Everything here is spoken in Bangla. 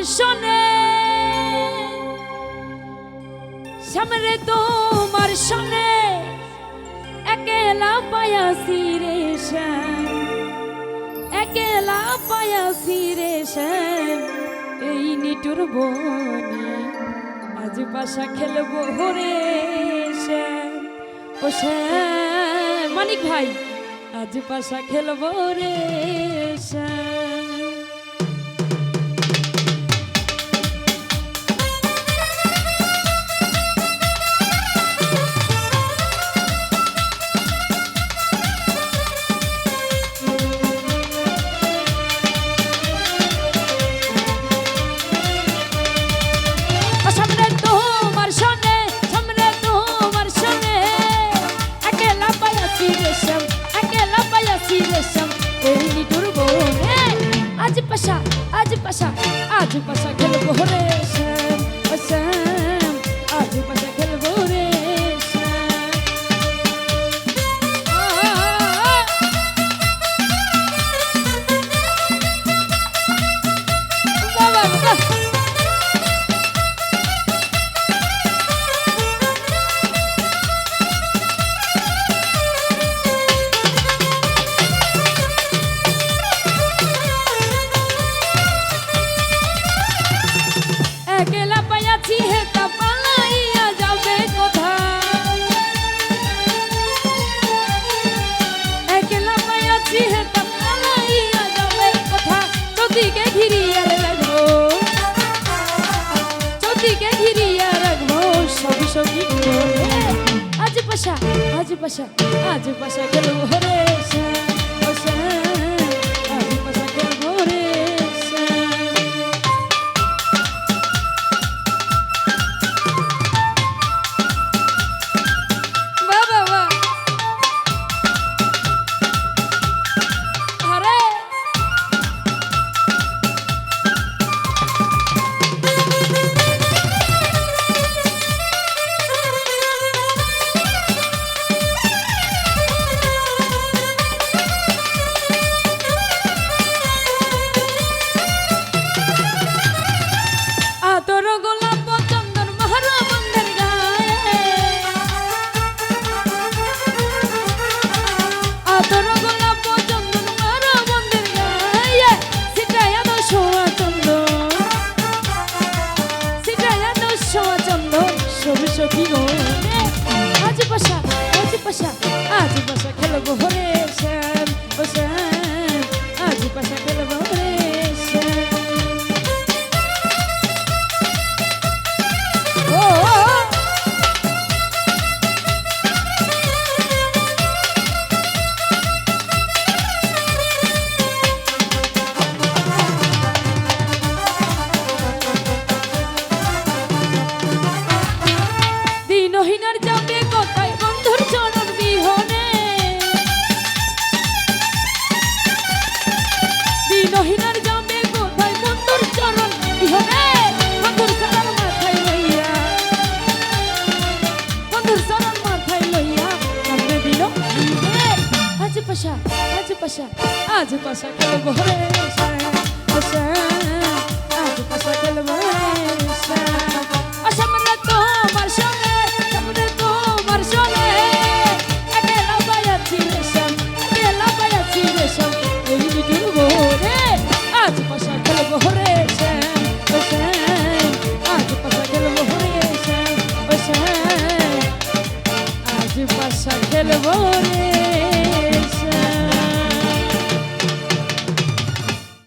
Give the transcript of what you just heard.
মারশনে সামরে তো মারশনে একেলা পায়াসি রে একেলা পায়াসি রে এই নিটুর বনে আজ পাশা খেলব হরে ও মানিক ভাই, আজ পাশা খেলব রে শ্যাম। আজ পাশা আজ পাশা আজ পাশা খেলব রে শ্যাম শ্যাম সবই করে। আজ পাশা আজ পাশা আজ পাশা গেল রে শ্যাম, ও শ্যাম, গোলাপ চন্দন মহারা বন্ধের গায়ে। আতর গোলাপ চন্দন মহারা বন্ধের গায়ে। সিটায়া দো সোয়া চন্দন সিটায়া দো সোয়া চন্দন সবি সখী গো। আজ পাশা আজ পাশা আজ পাশা খেলব হরে পাশা আজ পাশা আজ পাশা খেলব রে শ্যাম, আজ পাশা খেলব শ্যাম। অসামনে তোমার সঙ্গে সামনে তোমার সঙ্গে একেলা পাইয়াছি রে শ্যাম, একেলা পাইয়াছি রে শ্যাম। এই খেলব রে আজ পাশা খেলব রে আজ পাশা খেলব রে